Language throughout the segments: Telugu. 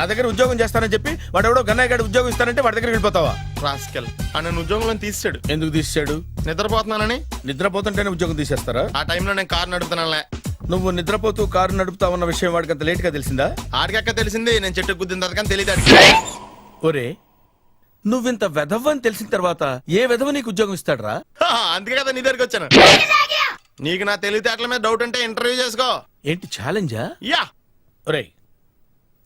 నా దగ్గర ఉద్యోగం చేస్తానని చెప్పి వాడు ఎవడో గన్నయ్య గారి ఉద్యోగం ఇస్తానంటే వాడి దగ్గర వెళ్ళిపోతావా? రాస్కెల్ ఆ ఉద్యోగంలో తీసాడు ఎందుకు తీసాడు నిద్రపోతున్నానని? నిద్రపోతుంటేనే ఉద్యోగం తీసేస్తారా? ఆ టైంలో నేను కారు నడుపుతున్నానులే. నువ్వు నిద్రపోతూ కారు నడుపుతా ఉన్న విషయం వాడికి అంత లేట్గా తెలిసిందా? ఆడికక్క తెలిసింది నేను చెట్టు గుద్దిన తర్వాత తెలియదు ఒరే నువ్వింత వెధవ్ అని తెలిసిన తర్వాత ఏ వెధవ నీకు ఉద్యోగం ఇస్తాడరా? అందుకే కదా నీ దగ్గరికి వచ్చాను. నీకు నా తెలివితేటల మీద డౌట్ ఉంటే ఇంటర్వ్యూ చేసుకో. ఏంటి ఛాలెంజా యా. ఒరే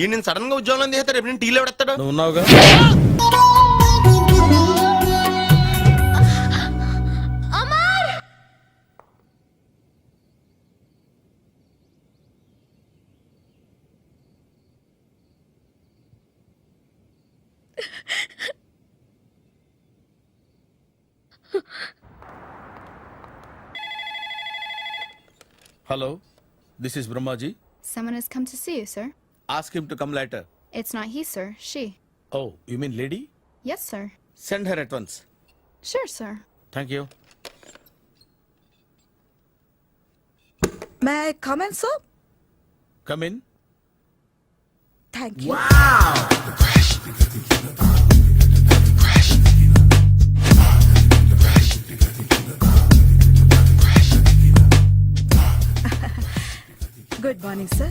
ఈ నేను సడన్గా ఉద్యోగంలో తీస్తాడు రేపు నేను టీలో పెడతాడు? నువ్వు ఉన్నావుగా? Hello this is Brahmaji Someone has come to see you, sir. Ask him to come later. It's not he, sir. She. Oh, you mean lady? Yes, sir. Send her at once. Sure, sir. Thank you. May I come in, sir? Come in. Thank you. Wow! Good morning, sir.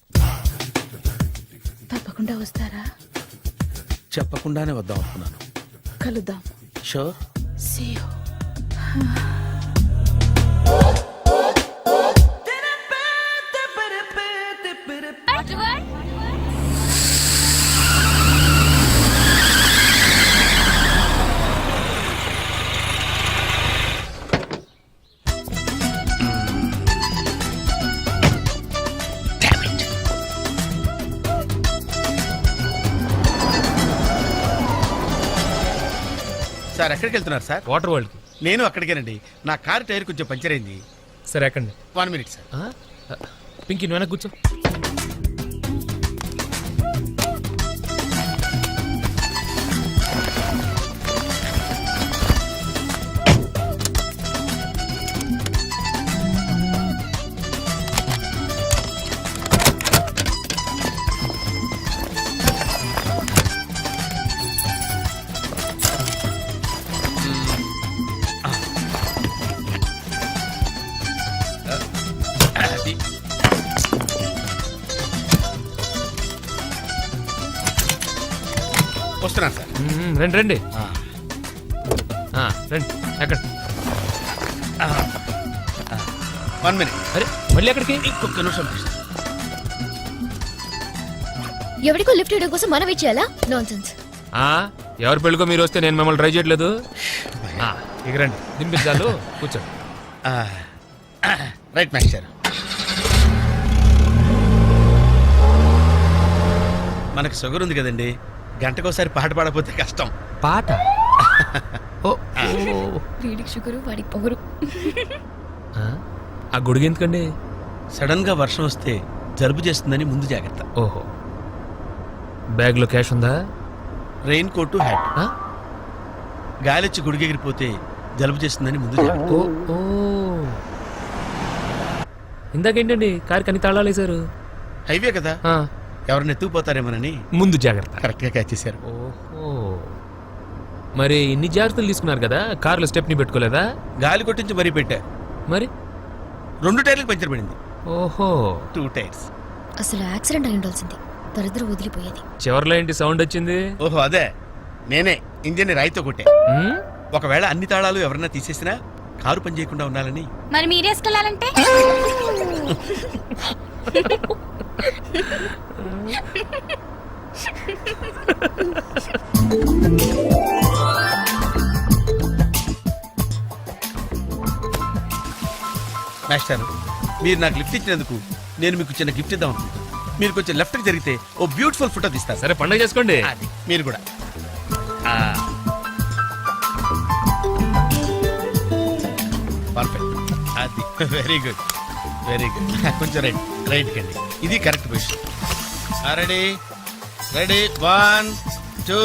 తప్పకుండా వస్తారా? చెప్పకుండానే వద్దాం అనుకున్నాను. కలుద్దాం. షూర్ See సార్ ఎక్కడికి వెళ్తున్నారు సార్? వాటర్ వరల్డ్ నేను అక్కడికేనండి. నా కార్ టైర్ కొంచెం పంచర్ అయింది సరే ఎక్కండి. One minute sir? పింకీ నువ్వు వెనక్కి కూర్చో. అది వస్తున్నాను సార్. మ్మ్, రండి రండి. ఆ, రండి ఎక్కండి? One minute. అరే మళ్ళీ ఎక్కడికి? ఇంకొక నిమిషం. ఎవరికో లిఫ్ట్ ఇవ్వడం కోసం మనం ఇచ్చేయాలా నాన్ సెన్స్ ఆ, ఎవరి పెళ్ళికో మీరు వస్తే నేను మిమ్మల్ని ట్రై చేయట్లేదు? ఆ, ఇక రండి దింపించాలు కూర్చోండి. ఆ, రైట్ మాస్టర్. మనకు షుగర్ ఉంది కదండి. గంటకోసారి పాట పాడకపోతే కష్టం. పాట? ఓ. వీడికి షుగరు వాడికి పొగరు. ఆ? ఆ గొడుగు ఎందుకండి? సడన్గా వర్షం వస్తే జలుబు చేస్తుందని ముందు జాగ్రత్త. ఓహో. బ్యాగ్లో క్యాష్ ఉందా? రెయిన్ కోటు హ్యాట్ ఆ? గాలిచ్చి గుడిగెగిరిపోతే జలుబు చేస్తుందని ముందు జాగ్రత్త. ఓ ఓ. ఇందాకేంటండి? కారు కని తాళాలు వేశారు. హైవే కదా? ఆ, ఎవరిని ఎత్తుకుపోతారేమోనని ముందు జాగ్రత్త. కరెక్ట్గా క్యాచ్ చేశారు. ఓహో. మరి ఇన్ని జాగ్రత్తలు తీసుకున్నారు కదా? కారులో స్టెప్ని పెట్టుకోలేదా? గాలి కొట్టించి మరీ పెట్టా. మరి? రెండు టైర్లకు పంచర్ పడింది. ఓహో. Two tyres. అసలు యాక్సిడెంట్ అయి ఉండాల్సింది. దరిద్రం వదిలిపోయేది. చివర్లో ఏంటి సౌండ్ వచ్చింది? ఓహో అదే. నేనే ఇంజిన్ రాయితో కొట్టే. ఉమ్, ఒకవేళ అన్ని తాళాలు ఎవరన్నా తీసేసినా కారు పని చేయకుండా ఉండాలని. మరి మీరేసుకెళ్ళాలంటే? మాస్టర్ మీరు నాకు లిఫ్ట్ ఇచ్చినందుకు నేను మీకు చిన్న గిఫ్ట్ ఇద్దాం అనుకుంటున్నాను మీరు కొంచెం లెఫ్ట్కి జరిగితే ఓ బ్యూటిఫుల్ ఫోటో తీస్తారు. సరే పండగ చేసుకోండి. అది మీరు కూడా. పర్ఫెక్ట్ అది వెరీ గుడ్ వెరీ గుడ్ కొంచెం రైట్ రైట్ కండి ఇది correct position ready? Ready? One two.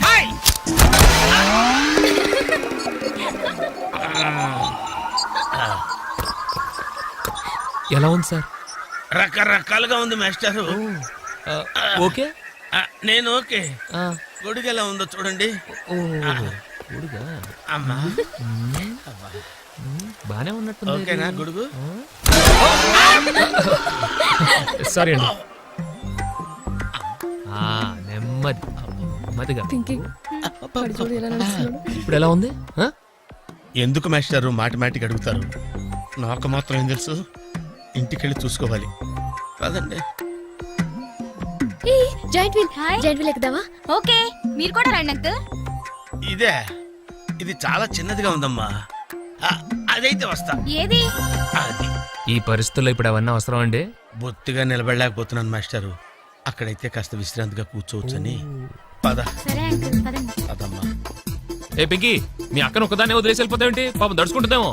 ఎలా ఉంది సార్? రకరకాలుగా ఉంది మాస్టారు. ఓకే? నేను ఓకే. గొడుగు ఎలా ఉందో చూడండి. గొడుగా? అమ్మా. బానే ఉన్నట్టుంది ఓకేనా గొడుగు. సారీ అండి. ఆ, నెమ్మది. నెమ్మదిగా. ఇప్పుడు ఎలా ఉంది? ఆ? ఎందుకు మాస్టారు మాటిమాటికి అడుగుతారు? నాకు మాత్రం ఏం తెలుసు? ఇంటికెళ్ళి చూసుకోవాలి. కాదండి. A joint wheel. Hi. Joint wheel ఎక్కుదావా okay. మీరు కూడా రండి అంకుల్. ఇదే. ఇది చాలా చిన్నదిగా ఉందమ్మా. అదైతే వస్తా. ఏది? అది. ఈ పరిస్థితుల్లో ఇప్పుడు అవన్నీ అవసరం అండి? బొత్తిగా నిలబడలేకపోతున్నాను మాస్టారు. అక్కడైతే కాస్త విశ్రాంతిగా కూర్చోవచ్చని. పద. సరే అంకుల్ పదండి. పదమ్మా. ఏ పింకీ మీ అక్కను ఒకదాన్ని వదిలేసి వెళ్ళిపోతావేంటి? పాపం దడుచుకుంటుందేమో.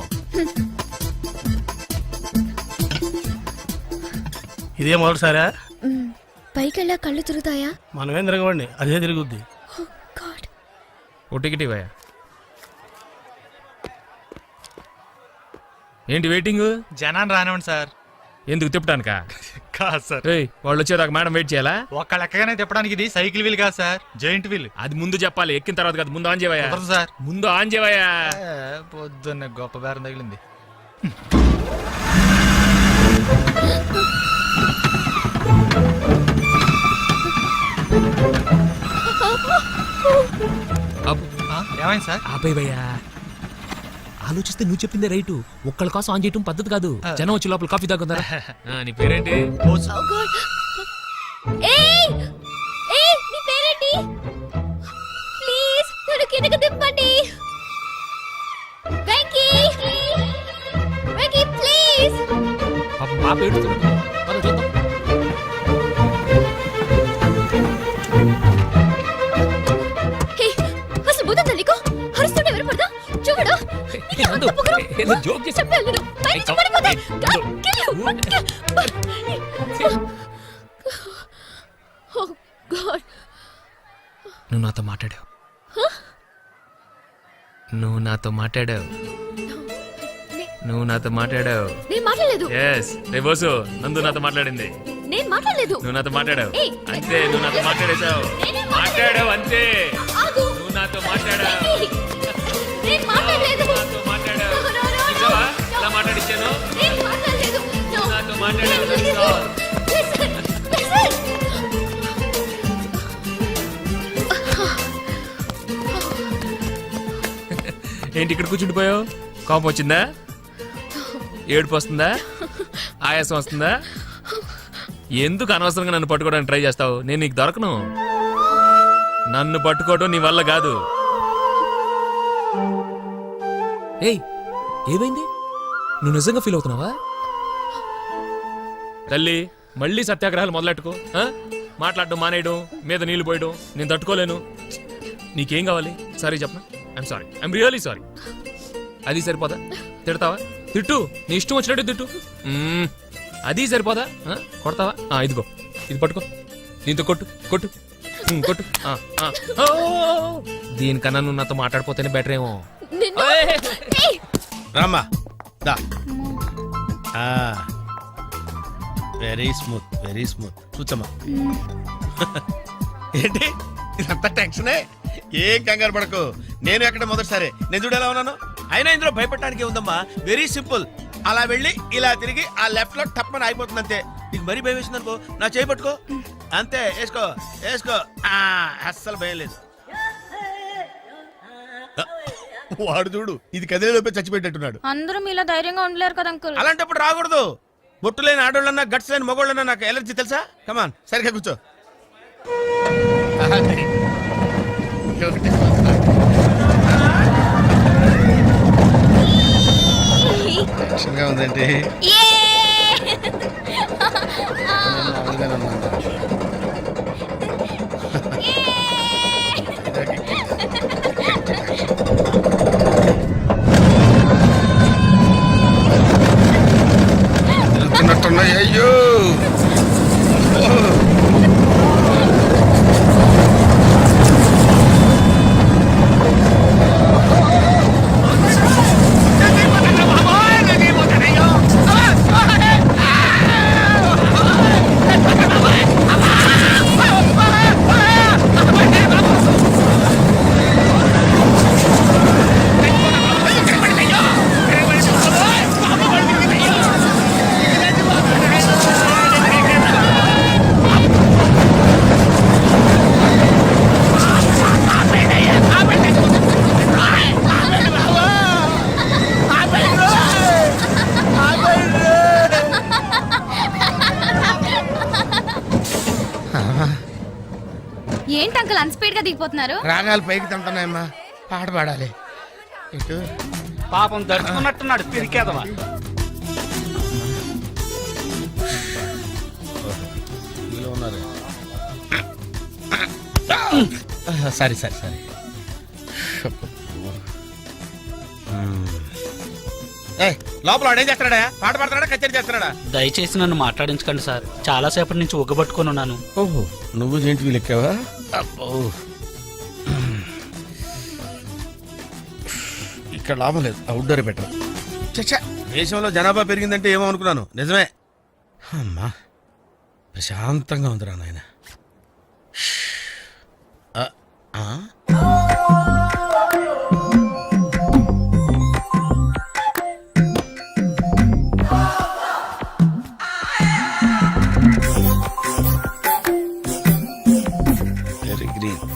ఇదే మొదటిసారా పైకి వెళ్ళా కళ్ళు తిరుగుతాయా? మనమేం తిరగవండి అదే తిరుగుద్ది. గాడ్. ఓ టికెట్ ఇవ్వయా ఏంటి వెయిటింగ్ జనాన్ని రానివ్వండి సార్. ఎందుకు తిప్పటానికా? కాదు సార్. ఏయ్ వాళ్ళు వచ్చేదాకా మేడం వెయిట్ చేయాలా? ఒక్క లెక్కగానే తిప్పడానికి ఇది సైకిల్ వీల్ కాదు సార్ జాయింట్ వీల్. అది ముందు చెప్పాలి ఎక్కిన తర్వాత కాదు ముందు ఆన్ చేయవయ్యా. కుదరదు సార్. ముందు ఆన్ చేయవయ్యా. పొద్దున్న గొప్ప బేరం తగిలింది. అబ్బ్, ఆ, ఏమైంది సార్? ఆపేవయ్యా. ఆలోచిస్తే నువ్వు చెప్పిందే రైటు. ఒక్కళ్ళ కోసం ఆన్ చేయటం పద్ధతి కాదు. జనం వచ్చి లోపల కాఫీ తాగుతారా? నీ పేరేంటి? ఏదో జోక్ నువ్వు నాతో మాట్లాడావు. నువ్వు నాతో మాట్లాడావు. నువ్వు నాతో మాట్లాడావు. నేను మాట్లాడలేదు. ఎస్ రే బోసు నందు నాతో మాట్లాడింది. నేను మాట్లాడలేదు. నువ్వు నాతో మాట్లాడావు. ఏయ్. అంతే నువ్వు నాతో మాట్లాడేశావు. నేనే మాట్లాడావు అంతే. ఆగు. నువ్వు నాతో మాట్లాడావు. నేను మాట్లాడలేదు. ఏంటి ఇక్కడ కూర్చుండిపోయావు? కోపం వచ్చిందా? ఏడుపు వస్తుందా? ఆయాసం వస్తుందా? ఎందుకు అనవసరంగా నన్ను పట్టుకోవడానికి ట్రై చేస్తావు? నేను నీకు దొరకను. నన్ను పట్టుకోవడం నీ వల్ల కాదు. ఏయ్ ఏమైంది? నువ్వు నిజంగా ఫీల్ అవుతున్నావా? తల్లి మళ్ళీ సత్యాగ్రహాలు మొదలెట్టుకో ఆ? మాట్లాడడం మానేయడం మీద నీళ్ళు పోయడం నేను తట్టుకోలేను. నీకేం కావాలి? సారీ చెప్పనా? I'm sorry I'm really sorry అది సరిపోదా? తిడతావా? తిట్టు. నీ ఇష్టం వచ్చినట్టు తిట్టు. అది సరిపోదా? ఆ? కొడతావా? ఆ, ఇదిగో. ఇది పట్టుకో. దీంతో కొట్టు. కొట్టు. కొట్టు. ఆ, ఆ. ఓ! దీనికన్నా నువ్వు నాతో మాట్లాడిపోతేనే బెటర్ ఏమో! రామ్మా. దా. వెరీ స్మూత్ వెరీ స్మూత్ కూర్చోమ్మా ఏంటి? ఇదంతా టెన్షనే? ఏం కంగారు పడకు. నేను ఎక్కడ మొదటిసారి? నేను చూడు ఎలా ఉన్నాను? అయినా ఇందులో భయపడటానికి ఉందమ్మా వెరీ సింపుల్ అలా వెళ్ళి ఇలా తిరిగి ఆ లెఫ్ట్లో టప్పని అయిపోతుంది అంతే నీకు మరీ భయం వేసింది అనుకో నా చేయి పట్టుకో. అంతే వేసుకో వేసుకో. ఆ, అస్సలు భయం లేదు. వాడు చూడు ఇది కదిలేలోపే చచ్చిపెట్టేట్టున్నాడు అందరూ మీలా ధైర్యంగా ఉండలేరు కదా అంకుల్. అలాంటప్పుడు రాకూడదు. బొట్టు లేని ఆడోళ్ళన్నా గట్స్ లేని మగోళ్ళన్నా నాకు ఎలర్జీ తెలుసా? కమాన్ సరిగ్గా కూర్చో. టెన్షన్గా గా దిగిపోతున్నారు. రాగాలు పైకి తంటున్నాయమ్మా పాట పాడాలి. ఇటు. పాపం దడుచుకున్నట్టున్నాడు పిరికేదవా. సరే సరే సరే. ఏయ్, లోపల వాడు ఏం చేస్తున్నాడా? పాట పాడుతున్నాడా? కచేరీ చేస్తున్నాడా? దయచేసి నన్ను మాట్లాడించకండి సార్. చాలా సేపటి నుంచి ఉగ్గబట్టుకొని ఉన్నాను. ఓహో నువ్వు ఏంటి లెక్కావా అబ్బో. ఇక్కడ లాభం లేదు. Outdoor better. చచ్చా దేశంలో జనాభా పెరిగిందంటే ఏమో అనుకున్నాను. నిజమే. అమ్మా. ప్రశాంతంగా ఉందిరా నాయన.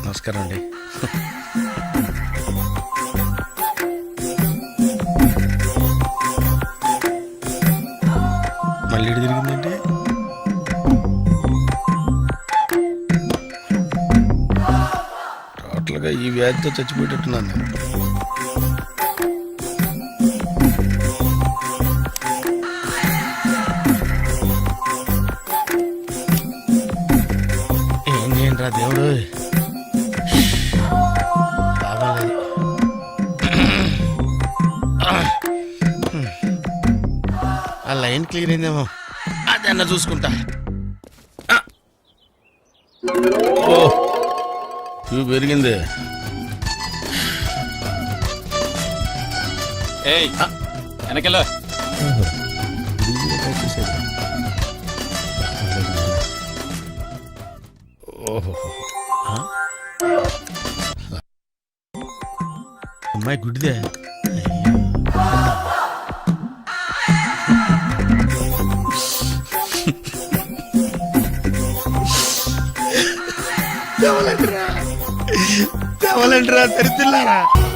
నమస్కారం అండి. వ్యాధితో చచ్చిపోయేటట్టున్నాను నేను. ఏం రా దేవుడు? బాగాలేదు. ఆ లైన్ క్లియర్ అయిందేమో. అదన్నా చూసుకుంటా. ఓ ఇవి పెరిగింది. ఏయ్ వెనకెళ్ళు? అమ్మాయి గుడ్డిదే. తెవలంటరా తెరుతుల్లారా మావయ్య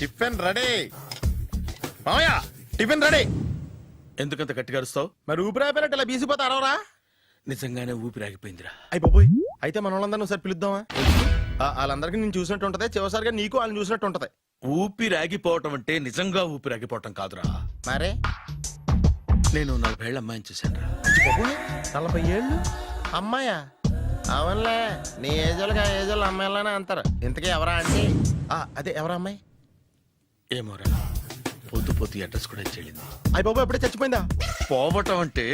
టిఫిన్ రెడీ. మావయ్య టిఫిన్ రెడీ. ఎందుకంత గట్టిగా అరుస్తావు? మరి ఊపిరాయిపోయినట్టు ఇలా బీసిపోతే అరవరా? నిజంగానే ఊపిరి ఆగిపోయిందిరా. అయ్యి బాబోయ్ అయితే మన వాళ్ళందరినీ ఒకసారి పిలుద్దామా? ఆ, వాళ్ళందరికీ నేను చూసినట్టు ఉంటది చివరిసారిగా నీకు వాళ్ళని చూసినట్టు ఉంటది. ఊపిరాగిపోవటం అంటే నిజంగా ఊపిరాగిపోవటం కాదురా. మరే? నేను నలభై ఏళ్ళ అమ్మాయిని చూశాను రా. నలభై ఏళ్ళు? అమ్మాయా? అవునులే నీ ఏజ్ వాళ్ళకి ఆ ఏజ్ వాళ్ళు అమ్మాయిలానే అంటారు. ఇంతకీ ఎవరా అంటే అదే ఎవరా అమ్మాయి? ఏమోరా పొద్దు పొద్దు అడ్రస్ కూడా చెల్లింది అయ్యి బాబు ఎప్పుడే చచ్చిపోయిందా? పోవటం అంటే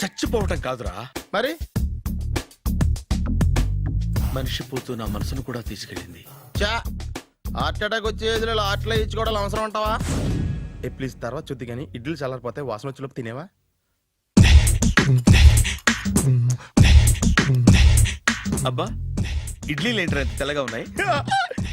చచ్చిపోవటం కాదురా. మరి? మనిషి పోతూ నా మనసును కూడా తీసుకెళ్ళింది. చా హార్ట్ అటాక్ వచ్చే ఆటలో ఇచ్చుకోవడం అవసరం ఉంటావా ఏ ప్లీజ్ తర్వాత చూద్ది కానీ ఇడ్లు చల్లారిపోతే వాసన వచ్చేలోపు తినేవా? అబ్బా ఇడ్లీ లేంటర్ ఎంత తెల్లగా ఉన్నాయి?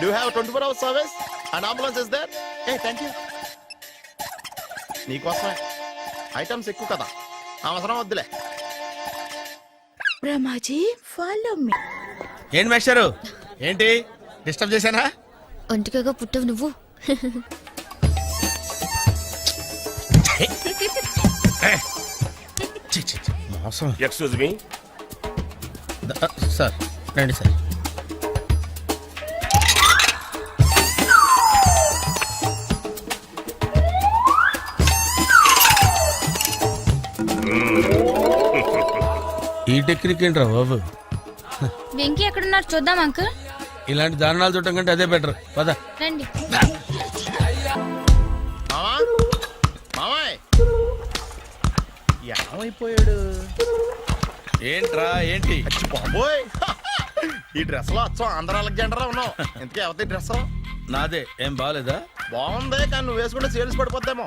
do have twenty four hours service and ambulance is there a thank you నీకోసమే. ఐటమ్స్ ఎక్కువ కదా. అవసరం వద్దులే. బ్రహ్మాజీ ఫాలో మీ ఏంటి మేస్టారు? ఏంటి? డిస్టర్బ్ చేశానా? ఒంటికగా పుట్టవు నువ్వు. మోసం. ఎక్స్క్యూజ్ మీ సార్ రండి సార్. ఈ టెక్నిక్ ఏంట్రా బాబు? వెంకీ ఎక్కడున్నారు చూద్దాం అంకుల్. ఇలాంటి దారుణాలు చూడటం కంటే అదే బెటర్. పద. రండి. ఏమైపోయాడు? ఏంట్రా ఏంటి? అచ్చి బాబోయ్. ఈ డ్రెస్లో వచ్చాం ఆంధ్ర అలెగ్జాండర్ ఉన్నావు. ఇంతకీ ఎవరి డ్రెస్ నాదే. ఏం బాగాలేదా బాగుంది కానీ నువ్వు వేసుకుంటే sales పడిపోద్దేమో.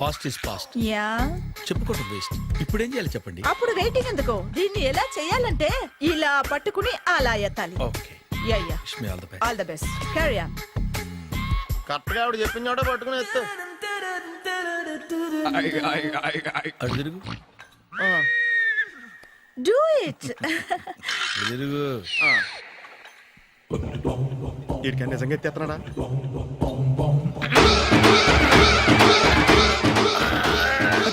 Past is past yeah. చెప్పుకోవటం వేస్ట్ ఇప్పుడు ఏం చేయాలి చెప్పండి? అప్పుడు వెయిటింగ్ ఎందుకు? దీన్ని ఎలా చేయాలంటే ఇలా పట్టుకుని అలా ఎత్తాలి. Okay yeah yeah. Wish me all the best all the best carry on కరెక్ట్గా ఆవిడ చెప్పిన చోట పట్టుకుని ఎత్తు. అటు తిరుగు. డూ ఇట్ ఇటు తిరుగు. వీడికి నిజంగా ఎత్తేస్తున్నాడా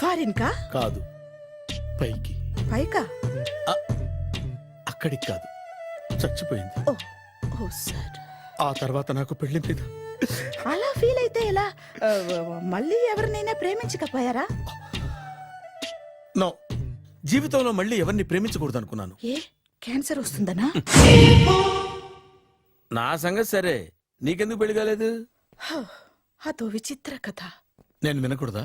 ఫారిన్ కా కాదు. పైకి. పైకా? అక్కడికి కాదు. చచ్చిపోయింది. ఓ ఓ సార్. ఆ తర్వాత నాకు పెళ్ళి మీద అలా ఫీల్ అయితే ఎలా? ఆ, మళ్ళీ ఎవరినైనా ప్రేమించకపోయారా? నో. జీవితంలో మళ్ళీ ఎవరిని ప్రేమించకూడదు అనుకున్నాను ఏ? క్యాన్సర్ వస్తుందనా? నా సంగతి సరే. నీకెందుకు పెళ్ళి కాలేదు? హ, అదో విచిత్ర కథ. నేను వినకూడదా?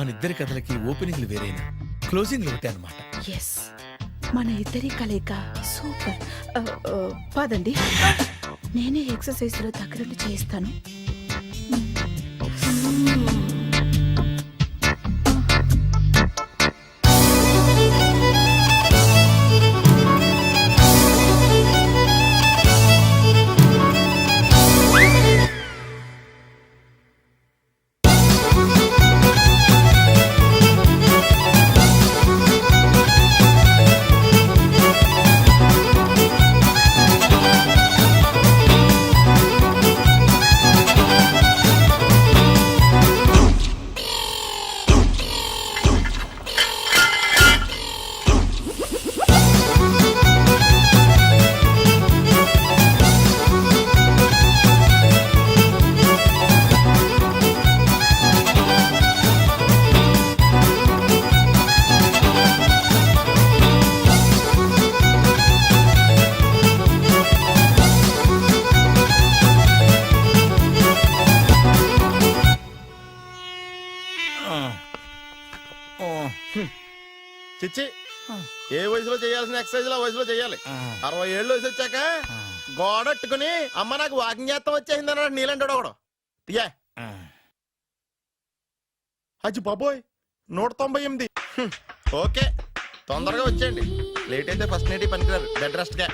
మన ఇద్దరి కథలకి ఓపెనింగ్లు వేరేనా క్లోజింగ్లు ఒకటే అనమాట ఎస్ మన ఇద్దరి కలయిక సూపర్. పదండి. నేనే ఎక్సర్సైజ్లో దగ్గరుండి చేయిస్తాను. చేయాల్సిన ఎక్సర్సైజ్ ఆ వయసులో చేయాలి. అరవై ఏళ్ళు వయసు వచ్చాక గోడట్టుకుని అమ్మ నాకు వాకింగ్ చేస్తాం వచ్చేసింది అన్నాడు నీలంటాడు ఒకడు. తీయా. అచ్చి బాబోయ్ నూట తొంభై ఎనిమిది. ఓకే. తొందరగా వచ్చేయండి. లేట్ అయితే ఫస్ట్ నైట్ పనికిరారు. బెడ్ రెస్ట్గా